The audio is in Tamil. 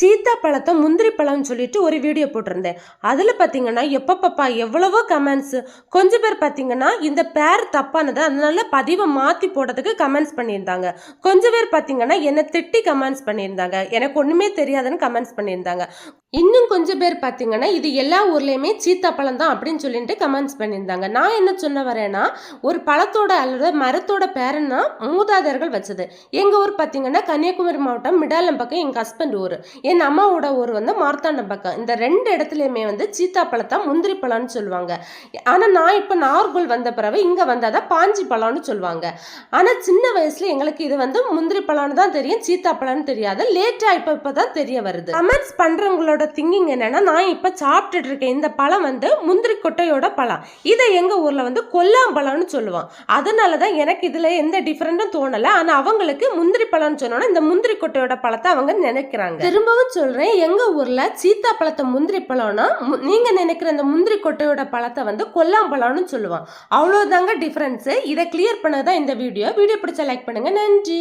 சீத்தாப்பழத்தை முந்திரி பழம்னு சொல்லிட்டு ஒரு வீடியோ போட்டிருந்தேன். அதில் பார்த்தீங்கன்னா எப்பப்பப்பா எவ்வளவோ கமெண்ட்ஸ் கொஞ்சம் பேர் பார்த்தீங்கன்னா இந்த பேர் தப்பானது அதனால பதிவை மாற்றி போடுறதுக்கு கமெண்ட்ஸ் பண்ணியிருந்தாங்க. கொஞ்சம் பேர் பார்த்தீங்கன்னா என்னை திட்டி கமெண்ட்ஸ் பண்ணியிருந்தாங்க. எனக்கு ஒன்றுமே தெரியாதுன்னு கமெண்ட்ஸ் பண்ணியிருந்தாங்க. இன்னும் கொஞ்சம் பேர் பார்த்தீங்கன்னா இது எல்லா ஊர்லேயுமே சீத்தாப்பழம் தான் அப்படின்னு சொல்லிட்டு கமெண்ட்ஸ் பண்ணியிருந்தாங்க. நான் என்ன சொன்ன வரேன்னா ஒரு பழத்தோட அல்லது மரத்தோட பேரன்னா மூதாதையர்கள் வச்சது. எங்கள் ஊர் பார்த்தீங்கன்னா கன்னியாகுமரி மாவட்டம் மிடாலம் பக்கம் எங்கள் ஹஸ்பண்ட் ஊர். என் அம்மாவோட ஊர் வந்து மார்த்தாண்ட பக்கம் இந்த ரெண்டு இடத்துலையுமே வந்து சீத்தாப்பழத்தை முந்திரி பழம்னு சொல்லுவாங்க. ஆனால் நான் இப்போ நார்கோல் வந்த பிறகு இங்கே வந்தால் தான் பாஞ்சி பழம்னு சொல்லுவாங்க. ஆனால் சின்ன வயசில் எங்களுக்கு இது வந்து முந்திரி பழம்னு தான் தெரியும் சீத்தாப்பழம்னு தெரியாது. லேட்டாக இப்போ இப்போ தான் தெரிய வருது. கமெண்ட்ஸ் பண்ணுறவங்களோட திங்கிங் என்னென்னா நான் இப்போ சாப்பிட்டுட்டு இருக்கேன். இந்த பழம் வந்து முந்திரி கொட்டையோட பழம். இதை எங்கள் ஊரில் வந்து கொல்லாம்பழம்னு சொல்லுவோம் அதனால தான் எனக்கு இதில் எந்த டிஃப்ரெண்ட்டும் தோணலை. ஆனால் அவங்களுக்கு முந்திரி பழம்னு சொன்னோன்னா இந்த முந்திரி கொட்டையோட பழத்தை அவங்க நினைக்கிறாங்க. திரும்பவும் சொல்கிறேன் எங்கள் ஊரில் சீத்தா பழத்தை முந்திரி பழம்னா மு- நினைக்கிற இந்த முந்திரி கொட்டையோட பழத்தை வந்து கொல்லாம்பழம்னு சொல்லுவோம் அவ்வளோதாங்க டிஃப்ரென்ஸு இதை கிளியர் பண்ணதான் இந்த வீடியோ வீடியோ பிடிச்ச லைக் பண்ணுங்கள் நன்றி.